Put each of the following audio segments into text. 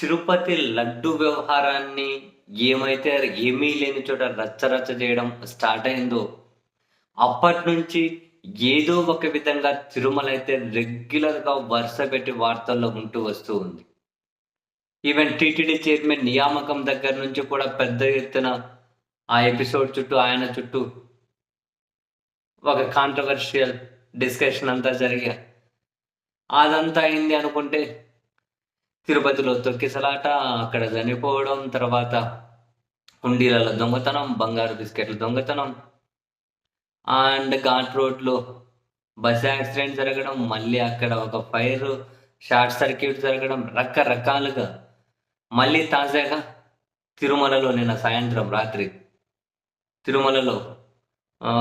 తిరుపతి లడ్డు వ్యవహారాన్ని ఏమైతే ఏమీ లేని చోట రచ్చరచ్చ చేయడం స్టార్ట్ అయిందో అప్పటి నుంచి ఏదో ఒక విధంగా తిరుమల అయితే రెగ్యులర్గా వరుస పెట్టి వార్తల్లో ఉంటూ వస్తూ ఉంది. ఈవెన్ టీటీడీ చైర్మన్ నియామకం దగ్గర నుంచి కూడా పెద్ద ఎత్తున ఆ ఎపిసోడ్ చుట్టూ ఆయన చుట్టూ ఒక కాంట్రవర్షియల్ డిస్కషన్ అంతా జరిగా. అదంతా అయింది అనుకుంటే తిరుపతిలో తొక్కిసలాట అక్కడ చనిపోవడం తర్వాత హుండీలలో దొంగతనం బంగారు బిస్కెట్ల దొంగతనం. అండ్ ఘాట్ రోడ్లో బస్ యాక్సిడెంట్ జరగడం మళ్ళీ అక్కడ ఒక ఫైర్ షార్ట్ సర్క్యూట్ జరగడం రకరకాలుగా. మళ్ళీ తాజాగా తిరుమలలో నిన్న సాయంత్రం రాత్రి తిరుమలలో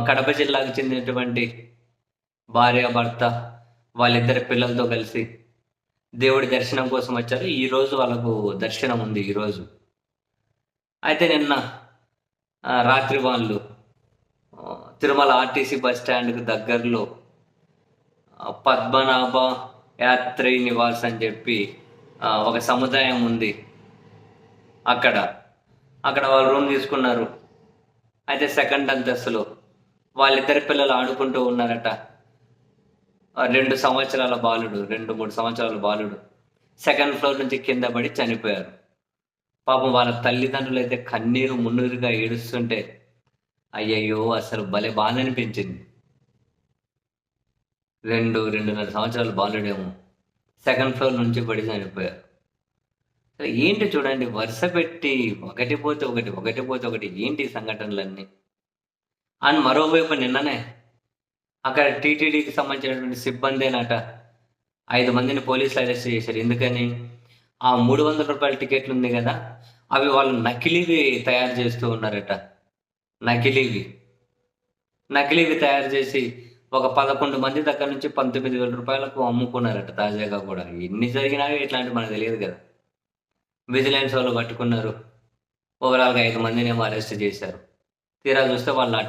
కడప జిల్లాకు చెందినటువంటి భార్య భర్త వాళ్ళిద్దరి పిల్లలతో కలిసి దేవుడి దర్శనం కోసం వచ్చారు. ఈరోజు వాళ్ళకు దర్శనం ఉంది ఈరోజు అయితే నిన్న రాత్రి వాళ్ళు తిరుమల ఆర్టీసీ బస్ స్టాండ్కి దగ్గరలో పద్మనాభ యాత్రి నివాస్ అని చెప్పి ఒక సముదాయం ఉంది అక్కడ. అక్కడ వాళ్ళు రూమ్ తీసుకున్నారు. అయితే సెకండ్ అంతస్తులో వాళ్ళిద్దరి పిల్లలు ఆడుకుంటూ ఉన్నారట. రెండు సంవత్సరాల బాలుడు రెండు మూడు సంవత్సరాల బాలుడు సెకండ్ ఫ్లోర్ నుంచి కింద పడి చనిపోయారు. పాపం వాళ్ళ తల్లిదండ్రులు అయితే కన్నీరు మున్నీరుగా ఏడుస్తుంటే అయ్యయ్యో అసలు భలే బాధ అనిపించింది రెండు రెండున్నర సంవత్సరాలు బాలుడేమో సెకండ్ ఫ్లోర్ నుంచి పడి చనిపోయారు. ఏంటి చూడండి వరుస పెట్టి ఒకటి పోతే ఒకటి ఒకటి పోతే ఒకటి ఏంటి సంఘటనలన్నీ? అండ్ మరోవైపు నిన్ననే అక్కడ టీటీడీకి సంబంధించినటువంటి సిబ్బందేనట. ఐదు మందిని పోలీసులు అరెస్ట్ చేశారు. ఎందుకని? ఆ మూడు వందల రూపాయల టికెట్లు ఉంది కదా అవి వాళ్ళు నకిలీవి తయారు చేస్తూ ఉన్నారట. నకిలీవి. నకిలీవి తయారు చేసి ఒక పదకొండు మంది దగ్గర నుంచి పంతొమ్మిది వేల రూపాయలకు అమ్ముకున్నారట తాజాగా కూడా. ఎన్ని జరిగినాయో ఇట్లాంటివి మనకు తెలియదు కదా. విజిలెన్స్ వాళ్ళు పట్టుకున్నారు. ఓవరాల్గా ఐదు మందిని ఏమో అరెస్ట్ చేశారు. తీరా చూస్తే వాళ్ళు ఆ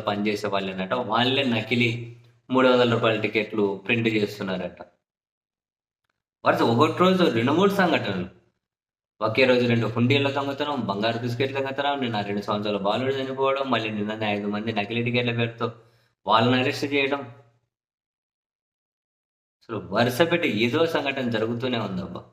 పనిచేసే వాళ్ళు వాళ్ళేనట. వాళ్ళే నకిలీ మూడు వందల రూపాయల టికెట్లు ప్రింట్ చేస్తున్నారట. వరుస ఒకటి రోజు రెండు మూడు సంఘటనలు. ఒకే రోజు రెండు హుండీల దొంగతనం బంగారు బిస్కెట్లు దొంగతనం నిన్న రెండు సంవత్సరాల బాలుడు చనిపోవడం మళ్ళీ నిన్న ఐదు మంది నకిలీ టికెట్ల పేరుతో వాళ్ళని అరెస్ట్ చేయడం. అసలు వరుస పెట్టి ఏదో సంఘటన జరుగుతూనే ఉందబ్బా.